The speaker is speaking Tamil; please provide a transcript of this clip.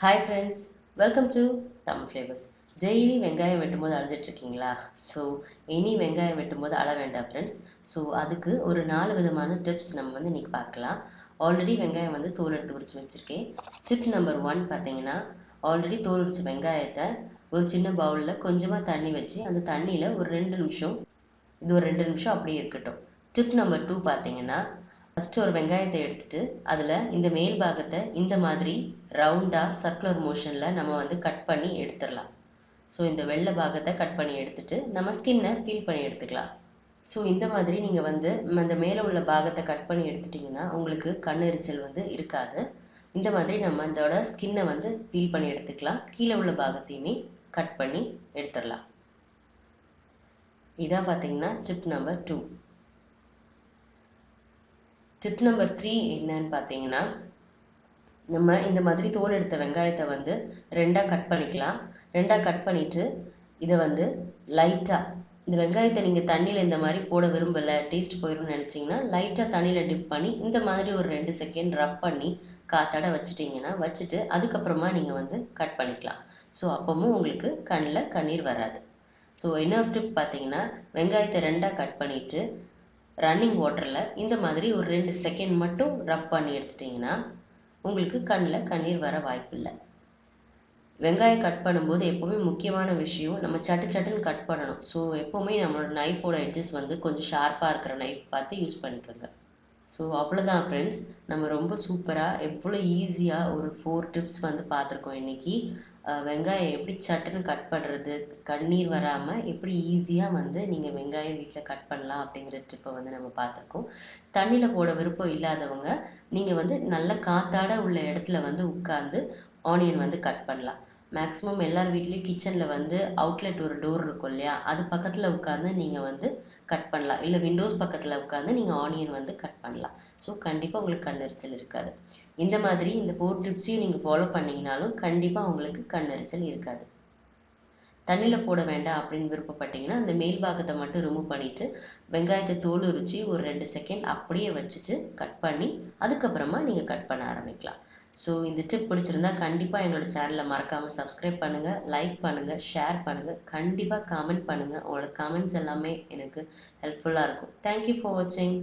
Hi friends welcome to Tamil flavours daily வெங்காயம் வெட்டும்போது அழுதுட்டு இருக்கீங்களா ஸோ இனி வெங்காயம் வெட்டும்போது அழ வேண்டாம் ஃப்ரெண்ட்ஸ் ஸோ அதுக்கு ஒரு நாலு விதமான டிப்ஸ் நம்ம வந்து இன்றைக்கி பார்க்கலாம். ஆல்ரெடி வெங்காயம் வந்து தோல் எடுத்து உரிச்சு வச்சுருக்கேன். டிப் நம்பர் ஒன் பார்த்தீங்கன்னா ஆல்ரெடி தோல் உரிச்ச வெங்காயத்தை ஒரு சின்ன பவுலில் கொஞ்சமாக தண்ணி வச்சு அந்த தண்ணியில் ஒரு ரெண்டு நிமிஷம் இது ஒரு ரெண்டு நிமிஷம் அப்படியே இருக்கட்டும். டிப் நம்பர் டூ பார்த்தீங்கன்னா ஃபஸ்ட்டு ஒரு வெங்காயத்தை எடுத்துட்டு அதில் இந்த மேல் பாகத்தை இந்த மாதிரி ரவுண்டாக சர்க்குலர் மோஷனில் நம்ம வந்து கட் பண்ணி எடுத்துடலாம். ஸோ இந்த வெள்ளை பாகத்தை கட் பண்ணி எடுத்துட்டு நம்ம ஸ்கின்னை பீல் பண்ணி எடுத்துக்கலாம். ஸோ இந்த மாதிரி நீங்கள் வந்து அந்த மேலே உள்ள பாகத்தை கட் பண்ணி எடுத்துட்டிங்கன்னா உங்களுக்கு கண்ணெரிச்சல் வந்து இருக்காது. இந்த மாதிரி நம்ம அதோட ஸ்கின்னை வந்து பீல் பண்ணி எடுத்துக்கலாம். கீழே உள்ள பாகத்தையுமே கட் பண்ணி எடுத்துடலாம். இதான் பார்த்தீங்கன்னா tip number two tip number three என்னன்னு பார்த்தீங்கன்னா நம்ம இந்த மாதிரி தோல் எடுத்த வெங்காயத்தை வந்து ரெண்டாக கட் பண்ணிக்கலாம். ரெண்டாக கட் பண்ணிட்டு இதை வந்து லைட்டாக இந்த வெங்காயத்தை நீங்கள் தண்ணியில் இந்த மாதிரி போட விரும்பலை டேஸ்ட் போயிடும்னு நினச்சிங்கன்னா லைட்டாக தண்ணியில் டிப் பண்ணி இந்த மாதிரி ஒரு ரெண்டு செகண்ட் ரப் பண்ணி காத்தாட வச்சுட்டிங்கன்னா வச்சுட்டு அதுக்கப்புறமா நீங்கள் வந்து கட் பண்ணிக்கலாம். ஸோ அப்போவும் உங்களுக்கு கண்ணில் கண்ணீர் வராது. ஸோ என்ன டிப் பார்த்தீங்கன்னா வெங்காயத்தை ரெண்டாக கட் பண்ணிவிட்டு ரன்னிங் வாட்டரில் இந்த மாதிரி ஒரு ரெண்டு செகண்ட் மட்டும் ரப் பண்ணி எடுத்துட்டிங்கன்னா உங்களுக்கு கண்ணில் கண்ணீர் வர வாய்ப்பில்லை. வெங்காயம் கட் பண்ணும்போது எப்போவுமே முக்கியமான விஷயம் நம்ம சட்டு சட்டுன்னு கட் பண்ணணும். ஸோ எப்போவுமே நம்மளோட நைஃபோட எட்ஜஸ் வந்து கொஞ்சம் ஷார்ப்பாக இருக்கிற நைஃப் பார்த்து யூஸ் பண்ணிக்கோங்க. ஸோ அவ்வளோதான் ஃப்ரெண்ட்ஸ் நம்ம ரொம்ப சூப்பராக எவ்வளோ ஈஸியாக ஒரு ஃபோர் டிப்ஸ் வந்து பார்த்துருக்கோம் இன்னைக்கு. வெங்காயம் எப்படி சட்டுன்னு கட் பண்ணுறது கண்ணீர் வராமல் எப்படி ஈஸியாக வந்து நீங்கள் வெங்காயம் வீட்டில் கட் பண்ணலாம் அப்படிங்கிற ட்ரிப்பை வந்து நம்ம பார்த்துருக்கோம். தண்ணியில் போட விருப்பம் இல்லாதவங்க நீங்கள் வந்து நல்ல காத்தாட உள்ள இடத்துல வந்து உட்காந்து ஆனியன் வந்து கட் பண்ணலாம். மேக்ஸிமம் எல்லார் வீட்லேயும் கிச்சனில் வந்து அவுட்லெட் ஒரு டோர் இருக்கும் இல்லையா? அது பக்கத்தில் உட்காந்து நீங்கள் வந்து கட் பண்ணலாம். இல்லை விண்டோஸ் பக்கத்தில் உட்காந்து நீங்கள் ஆனியன் வந்து கட் பண்ணலாம். ஸோ கண்டிப்பாக உங்களுக்கு கண்ணெரிச்சல் இருக்காது. இந்த மாதிரி இந்த ஃபோர் டிப்ஸையும் நீங்கள் ஃபாலோ பண்ணிங்கனாலும் கண்டிப்பாக உங்களுக்கு கண்ணெரிச்சல் இருக்காது. தண்ணியில் போட வேண்டாம் அப்படின்னு விருப்பப்பட்டீங்கன்னா அந்த மேல் பாகத்தை மட்டும் ரிமூவ் பண்ணிவிட்டு வெங்காயத்தை தோல் உரிச்சு ஒரு ரெண்டு செகண்ட் அப்படியே வச்சுட்டு கட் பண்ணி அதுக்கப்புறமா நீங்கள் கட் பண்ண ஆரம்பிக்கலாம். ஸோ இந்த டிப் பிடிச்சிருந்தா கண்டிப்பாக என்னோட சேனலை மறக்காமல் சப்ஸ்கிரைப் பண்ணுங்கள் லைக் பண்ணுங்கள் ஷேர் பண்ணுங்கள் கண்டிப்பாக கமெண்ட் பண்ணுங்கள் உங்களோட கமெண்ட்ஸ் எல்லாமே எனக்கு ஹெல்ப்ஃபுல்லாக இருக்கும். தேங்க்யூ ஃபார் வாட்சிங்